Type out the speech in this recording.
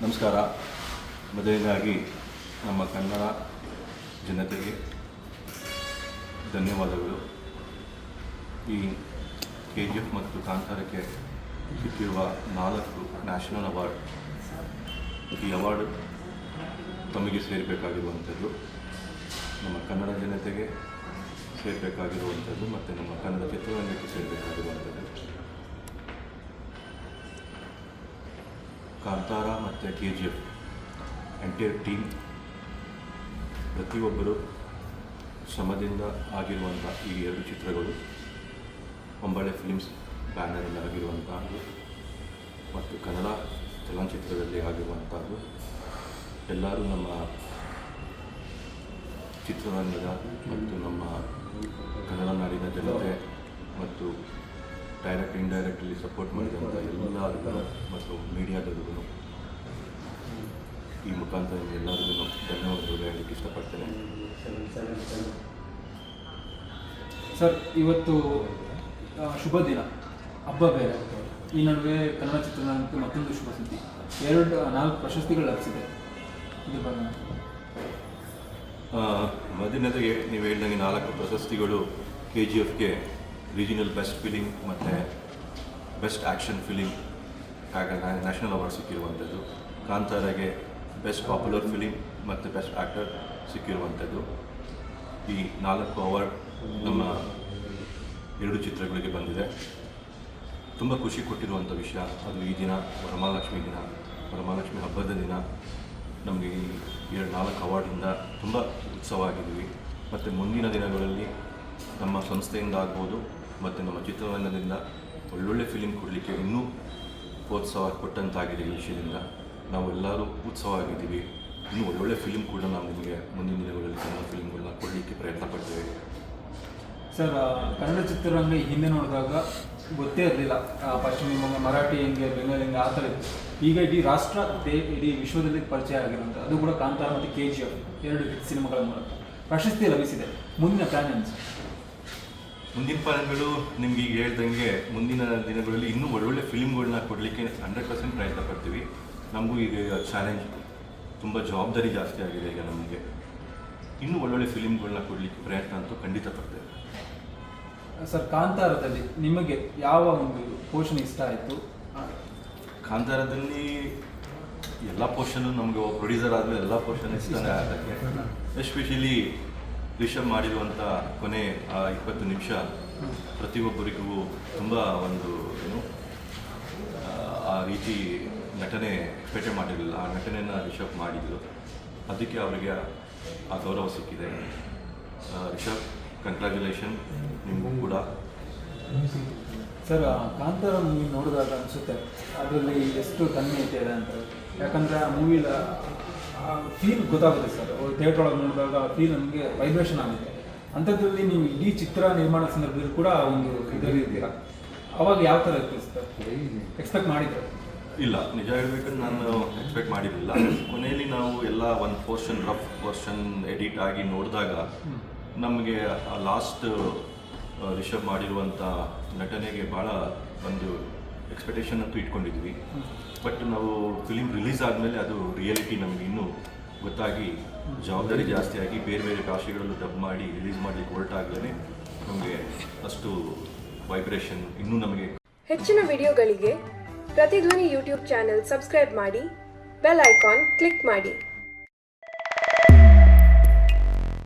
ನಮಸ್ಕಾರ. ಮೊದಲನೇದಾಗಿ ನಮ್ಮ ಕನ್ನಡ ಜನತೆಗೆ ಧನ್ಯವಾದಗಳು. ಈ ಕೆ ಜಿ ಎಫ್ ಮತ್ತು ಕಾಂತಾರಕ್ಕೆ ಸಿಕ್ಕಿರುವ ನಾಲ್ಕು ನ್ಯಾಷನಲ್ ಅವಾರ್ಡ್, ಈ ಅವಾರ್ಡ್ ತಮಗೆ ಸೇರಬೇಕಾಗಿರುವಂಥದ್ದು, ನಮ್ಮ ಕನ್ನಡ ಜನತೆಗೆ ಸೇರಬೇಕಾಗಿರುವಂಥದ್ದು ಮತ್ತು ನಮ್ಮ ಕನ್ನಡ ಚಿತ್ರರಂಗಕ್ಕೆ ಸೇರಬೇಕಾಗಿರುವಂಥದ್ದು. ಕಾಂತಾರ ಮತ್ತು K G F entire team ಪ್ರತಿಯೊಬ್ಬರು ಶ್ರಮದಿಂದ ಆಗಿರುವಂಥ ಈ ಎರಡು ಚಿತ್ರಗಳು ಹೊಂಬಾಳೆ ಫಿಲ್ಮ್ಸ್ ಬ್ಯಾನರಲ್ಲಿ ಆಗಿರುವಂಥದ್ದು ಮತ್ತು ಕನ್ನಡ ಚಲನಚಿತ್ರದಲ್ಲಿ ಆಗಿರುವಂಥದ್ದು. ಎಲ್ಲರೂ ನಮ್ಮ ಚಿತ್ರರಂಗದ ಮತ್ತು ನಮ್ಮ ಕನ್ನಡ ನಾಡಿನ ಜನತೆ ಡೈರೆಕ್ಟ್ ಇಂಡೈರೆಕ್ಟಲ್ಲಿ ಸಪೋರ್ಟ್ ಮಾಡಿದಂಥ ಎಲ್ಲರಿಗೂ ಮತ್ತು ಮೀಡಿಯಾದವ್ರಿಗೂ ಈ ಮುಖಾಂತರ ಎಲ್ಲರಿಗೂ ಧನ್ಯವಾದಗಳು ಹೇಳಲಿಕ್ಕೆ ಇಷ್ಟಪಡ್ತೇನೆ. ಸರ್ ಇವತ್ತು ಶುಭ ದಿನ ಹಬ್ಬ ಬೇರೆ. ಈ ನಡುವೆ ಕನ್ನಡ ಚಿತ್ರರಂಗಕ್ಕೆ ಮತ್ತೊಂದು ಶುಭ ಸುದ್ದಿ. ಎರಡು ನಾಲ್ಕು ಪ್ರಶಸ್ತಿಗಳು ಲಭಿಸಿದೆ. ಇದು ಮೊದಲನೇದಾಗಿ ನೀವು ಹೇಳಿದಂಗೆ ನಾಲ್ಕು ಪ್ರಶಸ್ತಿಗಳು ಕೆ ಜಿ ಎಫ್ಗೆ ರೀಜಿನಲ್ ಬೆಸ್ಟ್ ಫಿಲಿಮ್ ಮತ್ತು best action film national award ಸಿಕ್ಕಿರುವಂಥದ್ದು. ಕಾಂತಾರಾಗೆ ಬೆಸ್ಟ್ ಪಾಪ್ಯುಲರ್ ಫಿಲಿಮ್ ಮತ್ತು ಬೆಸ್ಟ್ ಆ್ಯಕ್ಟರ್ ಸಿಕ್ಕಿರುವಂಥದ್ದು. ಈ ನಾಲ್ಕು ಅವಾರ್ಡ್ ನಮ್ಮ ಎರಡು ಚಿತ್ರಗಳಿಗೆ ಬಂದಿದೆ. ತುಂಬ ಖುಷಿ ಕೊಟ್ಟಿರುವಂಥ ವಿಷಯ, ಅದು ಈ ದಿನ, ವರಮಹಾಲಕ್ಷ್ಮಿ ದಿನ, ವರಮಹಾಲಕ್ಷ್ಮಿ ಹಬ್ಬದ ದಿನ. ನಮಗೆ ಈ ಎರಡು, ನಾಲ್ಕು ಅವಾರ್ಡಿಂದ ತುಂಬ ಉತ್ಸವ ಆಗಿದ್ದೀವಿ. ಮತ್ತು ಮುಂದಿನ ದಿನಗಳಲ್ಲಿ ನಮ್ಮ ಸಂಸ್ಥೆಯಿಂದ ಆಗ್ಬೋದು ಮತ್ತು ನಮ್ಮ ಚಿತ್ರರಂಗದಿಂದ ಒಳ್ಳೊಳ್ಳೆ ಫಿಲಿಮ್ ಕೊಡಲಿಕ್ಕೆ ಇನ್ನೂ ಪ್ರೋತ್ಸಾಹ ಕೊಟ್ಟಂತಾಗಿದೆ ಈ ವಿಷಯದಿಂದ. ನಾವು ಎಲ್ಲರೂ ಉತ್ಸವ ಆಗಿದ್ದೀವಿ. ಇನ್ನೂ ಒಳ್ಳೊಳ್ಳೆ ಫಿಲಿಮ್ ಕೂಡ ನಾವು ನಿಮಗೆ ಮುಂದಿನ ದಿನಗಳಲ್ಲಿ ಕನ್ನಡ ಫಿಲಿಮ್ಗಳನ್ನ ಕೊಡಲಿಕ್ಕೆ ಪ್ರಯತ್ನ ಪಡ್ತೇವೆ. ಸರ್ ಕನ್ನಡ ಚಿತ್ರರಂಗ ಹಿಂದೆ ನೋಡಿದಾಗ ಗೊತ್ತೇ ಇರಲಿಲ್ಲ. ಪಶ್ಚಿಮ ಬಂಗಾಳ, ಮರಾಠಿ ಹೆಂಗೆ ಬೆಂಗಾಲಿ ಹೆಂಗೆ, ಆ ಥರ ಇತ್ತು. ಈಗ ಇಡೀ ರಾಷ್ಟ್ರ ದೇ, ಇಡೀ ವಿಶ್ವದಲ್ಲಿ ಪರಿಚಯ ಆಗಿರುವಂಥ ಅದು ಕೂಡ ಕಾಂತಾರ ಮತ್ತು ಕೆ ಜಿ ಎಫ್, ಎರಡು ಸಿನಿಮಾಗಳ ಮೂಲಕ. ಪ್ರಶಸ್ತಿ ಲಭಿಸಿದೆ. ಮುಂದಿನ ಪ್ಲಾನ್ ಏನು ಸರ್ ಮುಂದಿನ ಪ್ಲಾನ್ಗಳು ನಿಮ್ಗೆ ಈಗ ಹೇಳ್ದಂಗೆ ಮುಂದಿನ ದಿನಗಳಲ್ಲಿ ಇನ್ನೂ ಒಳ್ಳೊಳ್ಳೆ ಫಿಲ್ಮ್ಗಳನ್ನ ಕೊಡಲಿಕ್ಕೆ ಹಂಡ್ರೆಡ್ ಪರ್ಸೆಂಟ್ ಪ್ರಯತ್ನ ಪಡ್ತೀವಿ. ನಮಗೂ ಈಗ ಚಾಲೆಂಜ್ ತುಂಬ ಜವಾಬ್ದಾರಿ ಜಾಸ್ತಿ ಆಗಿದೆ ಈಗ ನಮಗೆ. ಇನ್ನೂ ಒಳ್ಳೊಳ್ಳೆ ಫಿಲ್ಮ್ಗಳನ್ನ ಕೊಡಲಿಕ್ಕೆ ಪ್ರಯತ್ನ ಅಂತೂ ಖಂಡಿತ ಪಡ್ತೇವೆ. ಸರ್ ಕಾಂತಾರದಲ್ಲಿ ನಿಮಗೆ ಯಾವ ಒಂದು ಪೋಷಣೆ ಇಷ್ಟ ಆಯಿತು? ಕಾಂತಾರದಲ್ಲಿ ಎಲ್ಲ ಪೋರ್ಷನು ನಮಗೆ ಪ್ರೊಡ್ಯೂಸರ್ ಆದರೆ ಎಲ್ಲ ಪೋರ್ಷನ್ ಇಷ್ಟನೇ ಅದಕ್ಕೆ ಎಸ್ಪೆಷಲಿ ರಿಷಬ್ ಮಾಡಿರುವಂಥ ಕೊನೆ ಆ ಇಪ್ಪತ್ತು ನಿಮಿಷ ಪ್ರತಿಯೊಬ್ಬರಿಗೂ ತುಂಬ ಒಂದು ಏನು ಆ, ರೀತಿ ನಟನೆ ಪೇಟೆ ಮಾಡಿರಲಿಲ್ಲ. ಆ ನಟನೆಯನ್ನು ರಿಷಬ್ ಮಾಡಿದ್ರು ಅದಕ್ಕೆ ಅವರಿಗೆ ಆ ಗೌರವ ಸಿಕ್ಕಿದೆ. ರಿಷಬ್ ಕಂಗ್ರ್ಯಾಚುಲೇಷನ್ ನಿಮಗೂ ಕೂಡ. ಸರ್ ಕಾಂತಾರ ಮೂವಿ ನೋಡಿದಾಗ ಅನಿಸುತ್ತೆ. ಅದರಲ್ಲಿ ಎಷ್ಟು ತನ್ಮಯತೆ ಇದೆ ಅಂತ. ಯಾಕಂದರೆ ಆ ಮೂವಿಲ ಫೀಲ್ ಗೊತ್ತಾಗುತ್ತೆ ಸರ್. ಥಿಯೇಟ್ರ್ ಒಳಗೆ ನೋಡಿದಾಗ ಆ ಫೀಲ್ ನಮಗೆ ವೈಬ್ರೇಷನ್ ಆಗುತ್ತೆ. ಅಂಥದ್ರಲ್ಲಿ ನೀವು ಇಡೀ ಚಿತ್ರ ನಿರ್ಮಾಣ ಸಂದರ್ಭದಲ್ಲಿ ಕೂಡ ಆ ಒಂದು ಇದರಲ್ಲಿ ಇದ್ದೀರಾ? ಅವಾಗ ಯಾವ ಥರ ಇತ್ತು ಸರ್? ಎಕ್ಸ್ಪೆಕ್ಟ್ ಮಾಡಿದ್ರು? ಇಲ್ಲ ನಿಜ ಹೇಳ್ಬೇಕಂದ್ರೆ ನಾನು ಎಕ್ಸ್ಪೆಕ್ಟ್ ಮಾಡಿರಲಿಲ್ಲ. ಕೊನೆಯಲ್ಲಿ ನಾವು ಎಲ್ಲ ಒಂದು ಪೋರ್ಷನ್ ರಫ್ ಪೋರ್ಷನ್ ಎಡಿಟ್ ಆಗಿ ನೋಡಿದಾಗ ನಮಗೆ ಲಾಸ್ಟ್ ರಿಷಬ್ ಮಾಡಿರುವಂಥ ನಟನೆಗೆ ಭಾಳ ಒಂದು ಎಕ್ಸ್ಪೆಕ್ಟೇಷನ್ ಅಂತೂ ಇಟ್ಕೊಂಡಿದ್ವಿ. ಬಟ್ ನಾವು ಫಿಲಿಮ್ ರಿಲೀಸ್ ಆದಮೇಲೆ ಅದು ರಿಯಾಲಿಟಿ ನಮಗೆ ಇನ್ನೂ ಗೊತ್ತಾಗಿ ಜವಾಬ್ದಾರಿ ಜಾಸ್ತಿ ಆಗಿ ಬೇರೆ ಬೇರೆ ಭಾಷೆಗಳಲ್ಲೂ ಡಬ್ ಮಾಡಿ ರಿಲೀಸ್ ಮಾಡಲಿಕ್ಕೆ ಹೊರಟಾಗಲೇ ನಮಗೆ ಅಷ್ಟು ವೈಬ್ರೇಷನ್ ಇನ್ನೂ ನಮಗೆ ಹೆಚ್ಚಿನ ವಿಡಿಯೋಗಳಿಗೆ ಪ್ರತಿಧ್ವನಿ ಯೂಟ್ಯೂಬ್ ಚಾನೆಲ್ ಸಬ್ಸ್ಕ್ರೈಬ್ ಮಾಡಿ ಬೆಲ್ ಐಕಾನ್ ಕ್ಲಿಕ್ ಮಾಡಿ.